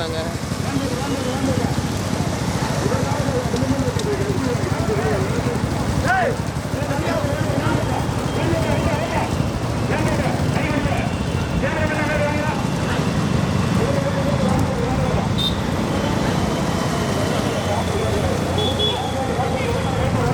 Cameraman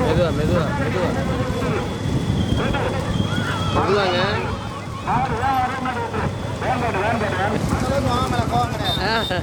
மெதுவா மெதுவா மெதுவா. மெதுவாங்க. ஆ.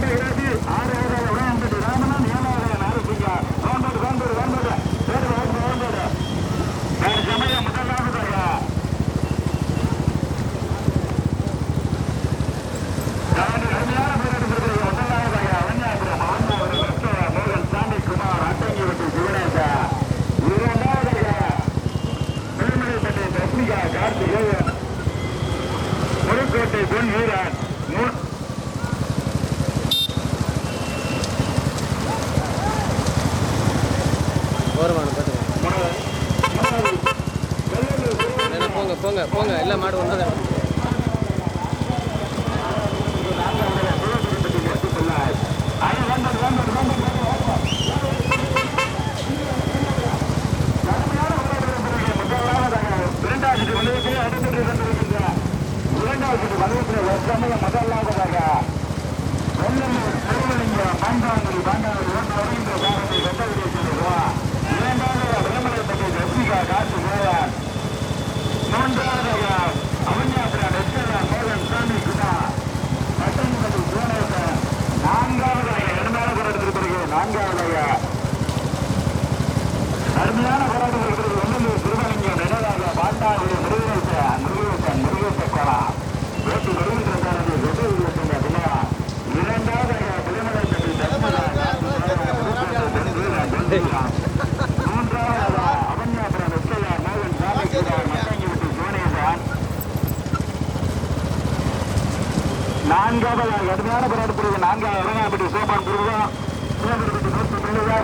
நான்காவது கடுமையான போராட்டத்திற்கு நான்காவது இறங்காப்பட்டி சோபான் பிள்ளையா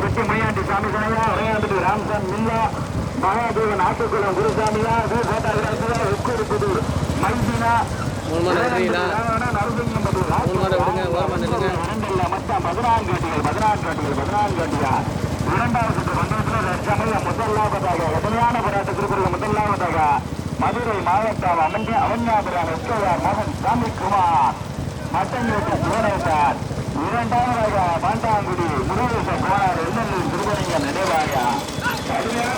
வெட்டி முனியாண்டி சாமி கணையா இறங்காப்பட்டி ராம்சான் மில்லா மகாதேவன் ஆட்டுக்குளம் குருசாமியா கோட்டாகிராசியா மைதினா கடுமையான போராட்டத்திற்கு முதலாவதாக மதுரை மாவட்டம் அவன்ய அவன்யாபுரம் எஸ்கேஆர் மகன் சாமிக்குமார் மட்டஞ்சோட்டி சிவனேசன் இரண்டாவதாக பாண்டாங்குடி முருகேச கோனார் எண்ணூர் திருவரங்க நினைவாயா கடுமையான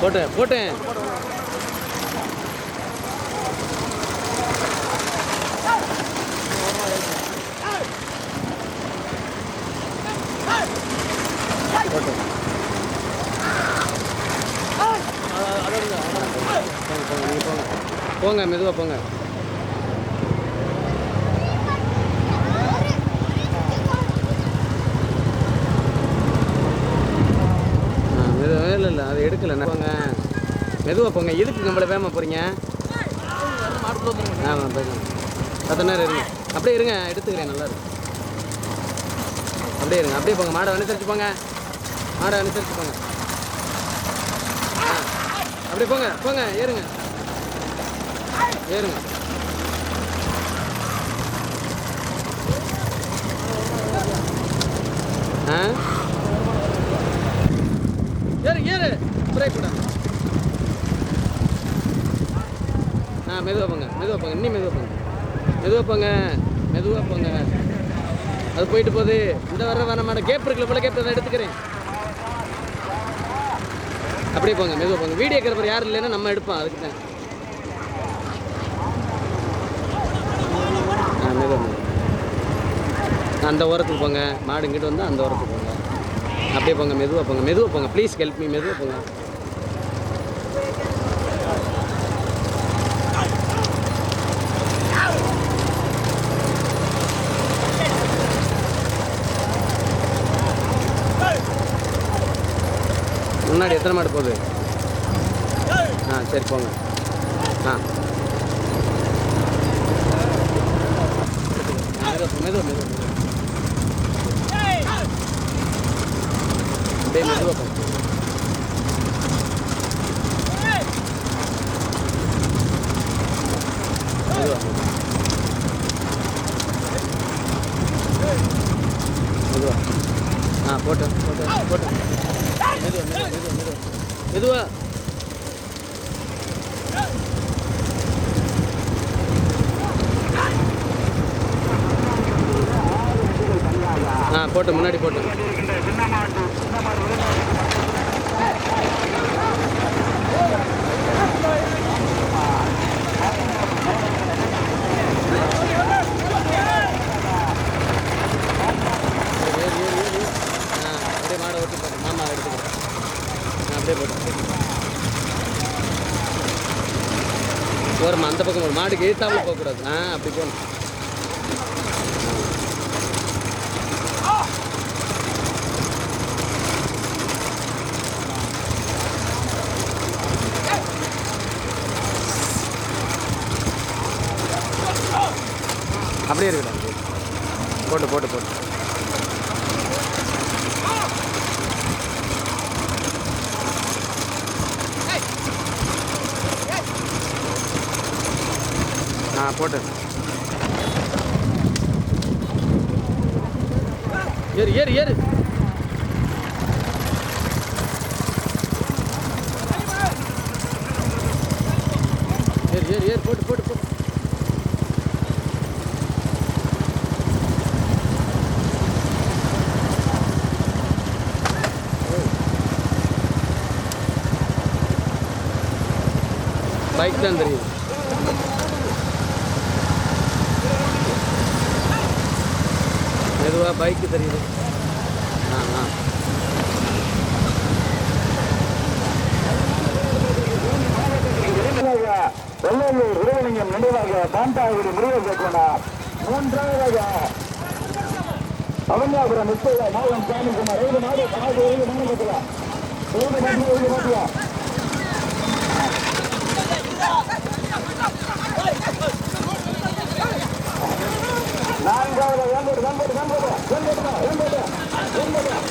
போட்டேன் போட்டேன் போங்க போங்க நீங்கள் போங்க போங்க மெதுவாக போங்க. ஆ இல்லை இல்லை அது எடுக்கலை. நான் போங்க. மெதுவாக போங்க. எதுக்கு நம்மளை வேமா போகிறீங்க ஆமாம் போய்க்கலாம் பத்து நேரம் இருங்க. அப்படியே இருங்க. எடுத்துக்கிறேன் நல்லா இருக்கும் அப்படியே இருங்க. அப்படியே போங்க. மாடை அனுசரிச்சு போங்க. மாடை அனுசரிச்சு போங்க. ஆ. அப்படியே போங்க. போங்க. ஏறுங்க. ஏறுங்க. ஆ? ஏறு ஏறு. பிரேக் விடாங்க ஆ மெதுவாக போங்க மெதுவாக போங்க. இன்னும் மெதுவாக போங்க. மெதுவாக போங்க மெதுவாக போங்க. அது போயிட்டு போகுது. இந்த வர வர மாட்டேன் கேப் இருக்குல்ல போல கேப் நான் எடுத்துக்கிறேன். அப்படியே போங்க மெதுவாக போங்க. வீடியோ இருக்கிறப்ப யாரும் இல்லைன்னா நம்ம எடுப்போம் அதுக்கு தான் ஆ மெதுவாக மெதுவா. அந்த ஓரத்துக்கு போங்க. மாடு வந்து வந்தால் அந்த ஓரத்துக்கு போங்க. அப்படியே போங்க மெதுவாக போங்க மெதுவாக போங்க. ப்ளீஸ் ஹெல்ப் மீ மெதுவாக போங்க. முன்னாடி எத்தனை மாடு போகுது? ஆ சரி போங்க. ஆ. மெதுவாக மெதுவாக மெதுவாக அப்படியே மெதுவாக போங்க மெதுவாக மெதுவா ஆ போட்டு போட்டு போட்டு. மெதுவா மெதுவா மெதுவா மெதுவா. ஆ போட்டு முன்னாடி போட்டு ஏறு, ஏறு, ஏறு, ஏறு. ஆ அப்படியே மாடை ஓட்டி போட்டு மாமா எடுத்துக்கிறேன் ஆ அப்படியே போட்டு ஓரமா இருக்கு பக்கம் போகக்கூடாது ஆ அப்படி போகணும். போட்டு ஏறு ஏறு ஏறு. ஏறு ஏறு ஏறு போட்டு போட்டு போட்டு. பைக் தான் தெரியுது. மெதுவாக பைக்கு தெரியுது. ஆ ஆ. வெள்ளூர் விருவலிங்கம் நினைவாக பாண்டாகுடி முருகன் கேட்கணும் மூன்றாவதாக அவனியாபுரம் முத்தையா மாவன் சாமிக்குமார். ஐந்து மாடு மாடு ஐந்து மாடு கட்டலாம் மூணு மாடு ஐந்து நான்காவது வேம்பது வேம்பது வேம்பது வேம்பது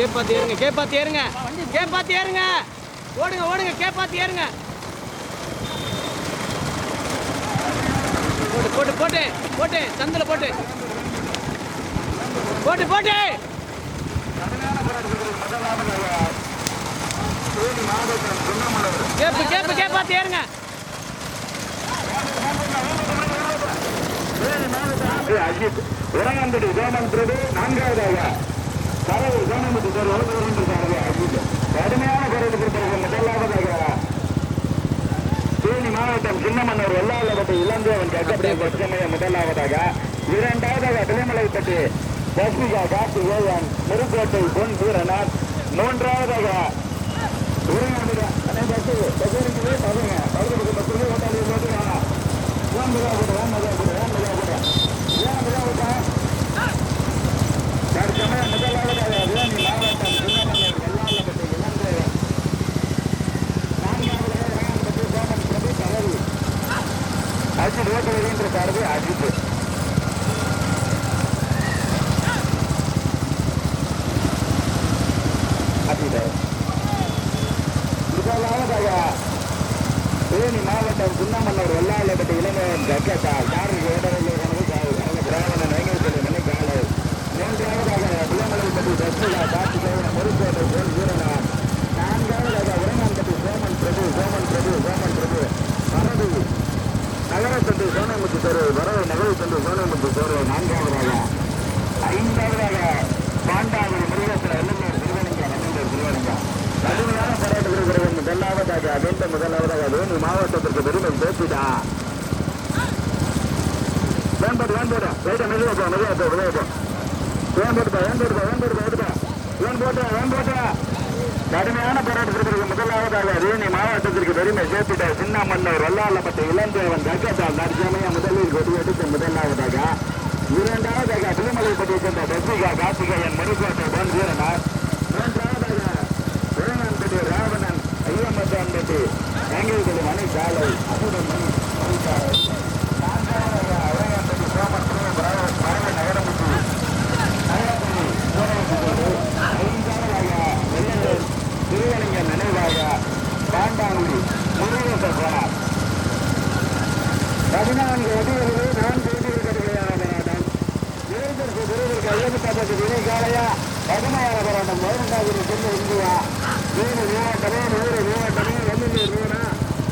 கேப்பாத்தி ஏறுங்க கேப்பாத்தி ஏறுங்க கேப்பாத்தி பார்த்து ஏறுங்க ஓடுங்க ஓடுங்க கேப்பாத்தி பார்த்து ஏறுங்க போட்டு போட்டு போட்டு போட்டு சந்தில் போட்டு. போட்டு போட்டு. கேப்பு கேப்பு கேப்பாத்தி பார்த்து ஏறுங்க அஜித் உரங்கம்படி சோமன் பிரபு நான்காவதாக. சோமம்பட்டி சார் வருகின்றார்கள் அஜித். கடுமையான குரல் கொடுத்திருக்க முதலாவதாக தேனி மாவட்டம் சின்னமன்னூர் வெள்ளாளப்பட்டு இளந்தேவன் கட்டப்பட்ட பச்சமைய முதலாவதாக இரண்டாவதாக திருமலைப்பட்டு பஸ்மிகா கார்த்திகேயன் முருக்கோட்டை பொன் வீரநாத். மூன்றாவதாக உரங்கம்படி அண்ணே பஸ் பஸ் இருக்குது பசங்க பகுதிக்கு பத்து ரூபாய் ஓட்டாளி போட்டுருக்காங்க வேம்பதா கூட வேம்பதா கூட வேம்பதா கூட வேம்பதா கூட தற்சமயம் முதலாவதாக வேணி மாவட்டம் சின்னமன்னூர் வெள்ளாளப்பட்டு இளந்தேவன் நான்காவதாக ராமபட்டு சோமன் பிரபு கரவி அஜித் ஓட்டு வருகின்ற சாரதி அஜித் அஜித் முதலாவதாக தேனி மாவட்டம் சின்னமன்னூர் வெள்ளாளப்பட்டு இளைஞர் ஜக்கத்தால் யாருக்கு ஓடவில்லை கனவு காவு அவங்க பிராமணன் வேங்கத்தில் மணி காலை மூன்றாவதாக புலமலைப்பட்டி தஸ்மிகா கார்த்திகேயன் முருகோட்டை போல் வீரனார் நான்காவதாக உரமான்பட்டி சோமன் பிரபு சோமன் பிரபு சோமன் பிரபு மரபு நகரத்தண்டு சோனமுத்து தெரு வரவு நகரை சென்று சோனமுத்து தெரு நான்காவதாக. ஐந்தாவதாக பாண்டாவதி முருகேஸ்வர இளைஞர் திருவனங்க நம்பிந்தர் திருவனங்க கடுமையான போராட்ட விருதுகள் முதலாவதாக அதேந்த முதலாவதாக வேணி மாவட்டத்திற்கு பெருமை சேர்த்துடா வேண்பாடு வேண்பாடு ரைட்டா மெதுவா போ மெதுவா போ மெதுவா போ. வேன் போட்டுப்பா வேன் போட்டுப்பா வேன் போட்டுப்பா எடுப்பா வேன் போட்டா கடுமையான போராட்டத்திற்கு முதலாவதாக வேணி மாவட்டத்திற்கு பெருமை சேர்த்துட்ட சின்ன மன்னர் வல்லாளப்பட்ட இளந்தேவன் கக்கத்தால் தற்சமயம் முதலில் கொடியெடுத்து முதலாவதாக இரண்டாவதாக திருமலைப்பட்டியை சேர்ந்த தசிகா கார்த்திகேயன் மணிக்கோட்டை பொன் வீரனார். மூன்றாவதாக வேணான்பட்டி ராவணன் ஐயம்பட்டான்பட்டி வேங்கல்குடி மணி சாலை அமுதன் மணி மணி சாலை நான்காவதாக வேணான்பட்டி சோமன் பிரபு பரவ- பரவ நகரமுத்து நகரமுத்து சோழமுத்து ஐந்தாவதாக வெள்ளலூர் திருவலிங்க நினைவாக பாண்டாங்குடி முருகேசர் போனார் பதினான்கு வடிவர்கள் நான்கு வடிவர்களுக்கான போராட்டம் வீரத்திற்கு விருதுக்கு ஐயப்பட்டதற்கு வினை காலையா கடுமையான போராட்டம் மருந்தாகிரி சென்று இந்தியா வீடு மாவட்டமே நூறு மாவட்டமே வெள்ளூர் நூறா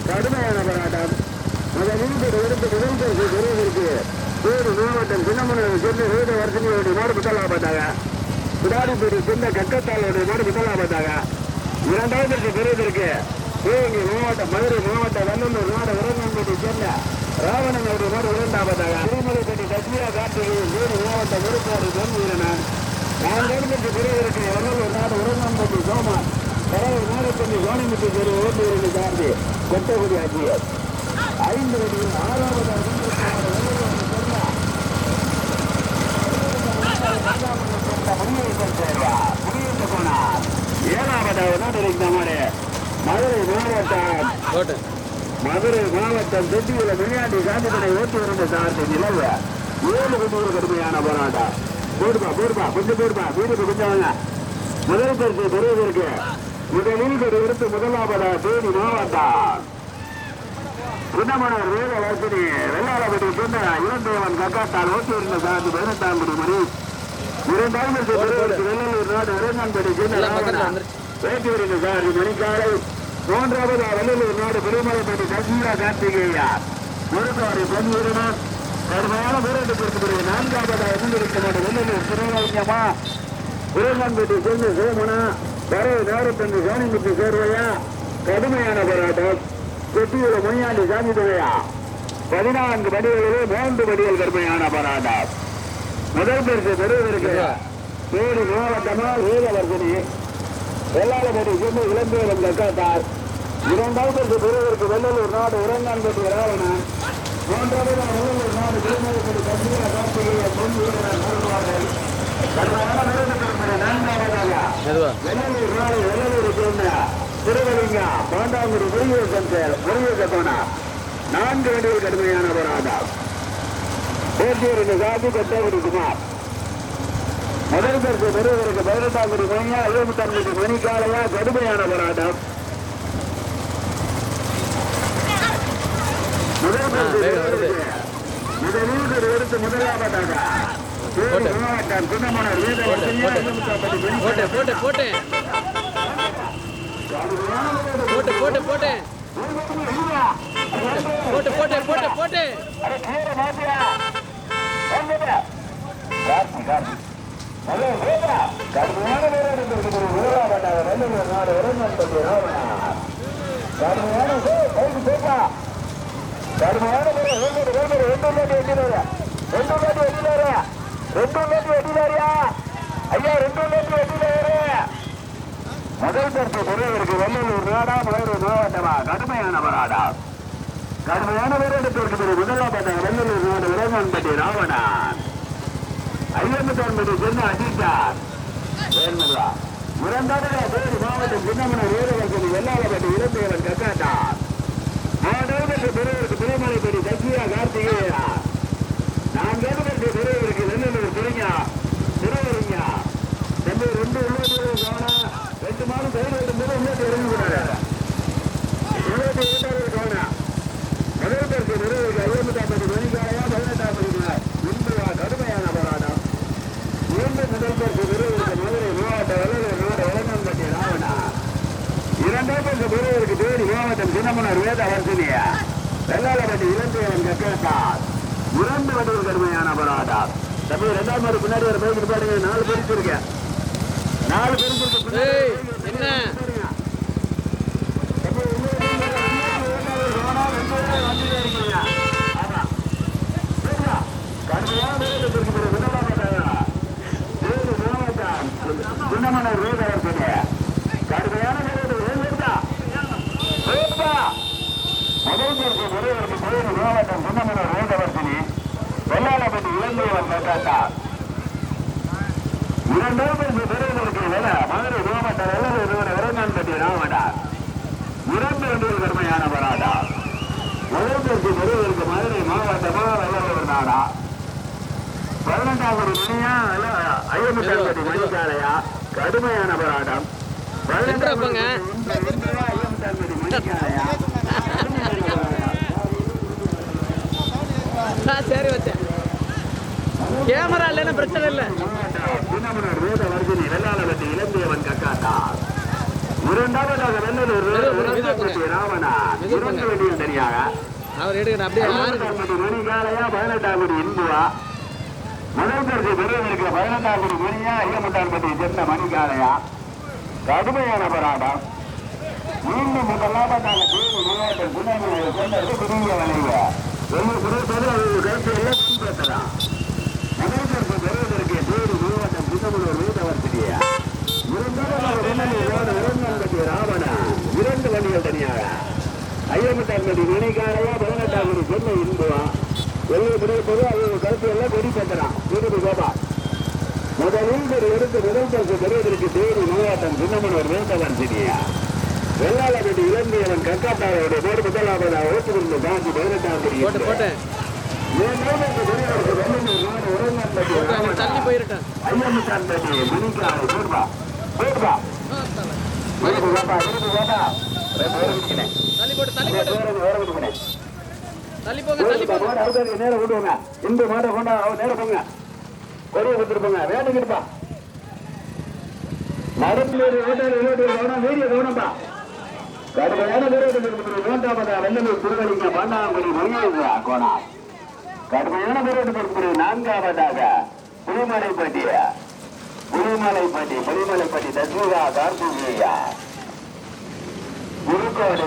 கடுமையான போராட்டம் அதை வீட்டு விருது விருதுக்கு விருதுக்கு வீடு மாவட்டம் சின்னமனூர் சென்று வீடு வருஷனையோட மாடு புத்தலாப்பட்டாங்க விடாடிப்பேரி சின்ன கக்கத்தாளுடைய மாடு புத்தலாப்பட்டாங்க இரண்டாவதற்கு விருதுக்கு சிவகங்கை மாவட்டம் மதுரை மாவட்டம் வல்லூர் நாடு உரங்கம்பட்டி சென்னை ராவணன் அவருடைய மாடு இரண்டாவதாக. திருமலைப்பட்டி கஸ்மியா கார்த்திகை வீடு மாவட்டம் விருப்பாடு பொன் வீரனான் நான்காவதற்கு விருதுக்கு வல்லூர் நாடு உரங்கம்பட்டி சோமான் கடவுள் நாடப்பள்ளி கோணிமுத்து தெரு ஓட்டு இரண்டு சார்ந்து கொட்டகுடி ஆட்சியர் ஐந்து வடிவில் ஆறாவதாக ஏழாவதாக மதுரை மாவட்டம் மதுரை மாவட்டம் தொட்டியுள்ள விளையாட்டு காந்திப்படை ஓட்டு வருந்த சார்ந்த நிலவு ஏழு குடியூர் கடுமையான போராட்டம் போடுப்பா போடுப்பா கொஞ்சம் போடுப்பா வீட்டுக்கு கொஞ்சம் வாங்க முதல் பரிசு பெறுவதற்கு முதலில் ஒரு எடுத்து முதலாவதா தேனி மாவட்டம் குன்னமணர் வேத வசதி வெள்ளாளப்பட்டி சொன்ன இளந்தேவன் கக்காத்தால் ஓட்டி இருந்த சார்ந்து பதினெட்டாம் குடி மணி இரண்டாவது பெறுவதற்கு வெள்ளலூர் நாடு அரங்கன்படி சொன்ன எல்லாம் பக்கத்துல ராவணன் வந்துரு. ஓட்டி வருந்த சார்ந்து மணிக்காலை. மூன்றாவது வெள்ளலூர் நாடு பெருமலைப்பட்டி கஸ்மீரா கார்த்திகேயா. முருகாரி பொன்வீரனும் கடுமையான போராட்டத்திற்கு பிறகு நான்காவதாக இருந்திருக்க மாட்ட வெள்ளலூர் திருவள்ளியம்மா குருங்கன்பட்டி சென்று சோமனா. வரவு நேரத்தன்று சாணிமுத்து சேர்வையா. கடுமையான போராட்டம். கொட்டியுள்ள முனியாண்டி சாமி தொகையா பதினான்கு படிகளிலே மூன்று படிகள் கடுமையான போராட்டம். முதல் பரிசு பெறுவதற்கு தேடி மாவட்டமா வேதவர்தனி வெள்ளாளபடி சென்று இளம்பேரன் கக்காத்தார் இரண்டாவது பெறுவதற்கு வெள்ளலூர் நாடு உரங்கான்பட்டி ராவணன். மூன்றாவது வெள்ளலூர் நாடு திருமலைப்படி கம்பியா கார்த்திகேய பொன் வீரர் வெள்ளலூர் நாடு வெள்ளலூர் சேர்ந்த திருவலிங்கா பாண்டாங்குடி முருகேசன் முருகேசன் நான்கு வண்டிகள் கடுமையான போராட்டம். பேசியவருக்கு சாதி கட்டகுடி குமார். முதல் பரிசு பெறுவதற்கு பதினெட்டாங்குடி மணியா ஐம்பத்தாங்குடி மணிக்காலையா கடுமையான போராட்டம். முதல் பரிசு முதலீடு எடுத்து முதலாவதாக. மாவட்டம் குன்னமணர் வீர வசதியா ஐம்பத்தாம்பட்டி போட்டு. போட்டு போட்டு போட்டு. போட்டு போட்டு போட்டு. போட்டு கடுமையான வீரர் இருக்கிறது ஊரா பண்ணாங்க நெல்லையூர் நாடு இரண்டாயிரத்தி கடுமையான கைது சேர்ப்பா கடுமையான வீரர் வேண்டூர் வேண்டூர் ரெண்டு நாட்டு எட்டினாரியா ரெண்டு நாட்டு எட்டினாரியா ரெண்டு நாட்டு எட்டினாரியா ஐயா ரெண்டு நாட்டு எட்டினாரு முதல் தரப்பு பொருள் இருக்கு வெள்ளூர் மலையூர் மாவட்டமா கடுமையான போராடம் கடுமையான போராட்டத்திற்கு பிறகு முதலாம் பட்டாக வல்லூர் உரமன்பட்டி ராவணன். ஐயம்பத்தான்பட்டி சென்னை அஜித்தார் வேணுங்களா இரண்டாவது வேறு மாவட்டம் சின்னமன வீரவர்கள் வெள்ளாளப்பட்டு இறந்தவன் கக்காட்டார் மாவட்டத்திற்கு பிறவருக்கு திருமலைப்படி சத்யா கார்த்திகேயா. நான் கேட்கப்பட்ட பிறவருக்கு நெல்லூர் திருஞா திருவருங்க செம்பூர் ரெண்டு உள்ளது. மாட்டேங்குது கடுமையான அபராதம் தம்பி ரெண்டாம் மாதிரி பின்னாடி ஒரு பைக் பாருங்க. நாலு பேருக்கு இருக்கேன் நாலு பேருக்கு என்ன? குண்டமன வீடு இருக்குது கடுமையான முதல் முதல் மாவட்டம் குண்டமன ரோடு வசதி போட்டார் இரண்டாம் பரிசு பெறுவதற்கு என மதுரை கோமட்டார் அல்லது ஒருவர் இறைநாள் கடுமையான போராட்டம் சரி வச்சேன். கேமரா இல்லைன்னா பிரச்சனை இல்லை. இரண்டாவதாக வெள்ளலூர் ராமனா இரண்டு வண்டியில் தனியாக அவர் எடுக்கணும் அப்படியே மணிகாலையா பதினெட்டாம் கோடி இந்துவா முதல் பரிசு பெறுவது இருக்கிற பதினெட்டாம் கோடி மணியா ஐயமட்டான்பட்டியை சேர்ந்த மணிகாலையா கடுமையான போராட்டம் மீண்டும் இதெல்லாம் நாங்கள் தீர்வு விளையாட்டு குணங்களை கொண்டது குடும்ப வணிக எங்களுக்கு இரண்டு வண்டிகள் தனியாக. ஐயப்பட்டாங்கடி அவங்க கருத்து எல்லாம் கொடி பேசுறான். வீடு கோபா. முதலில் ஒரு எடுத்து முதல் பரிசு பெறுவதற்கு தேடி நோயாட்டம் சின்னமன் ஒரு வேந்தவன் சினியா வெள்ளாளர் இரண்டு முதலாவதாக ஓட்டு கொண்டு பதினெட்டாம் தேதி தள்ளி போயிருக்கேன் தள்ளி போட்டு தள்ளி போட்டு தள்ளி போங்க தள்ளி போங்க அடுத்தது நேரா ஓடுவாங்க இந்த மாட்டை கொண்டா அவன் நேரா போங்க கொடிய கொடுத்துருப்பாங்க வேண்டுகிட்டுப்பா மரத்தில் ஒரு ஓட்டாளி இருபத்தி ஒரு கவனம் வீடியோ கவனம்ப்பா கடுமையான வீரர்கள் வேண்டாமதா வெள்ளலூர் திருவள்ளிங்க பாண்டாங்குடி கோணா கடுமையான பேரோட்டு நான்காவதாக புலிமலைப்பட்டி புலிமலைப்பட்டி புலிமலைப்பட்டி தஸ்மிகா கார்த்திகேயா. குருக்கோடு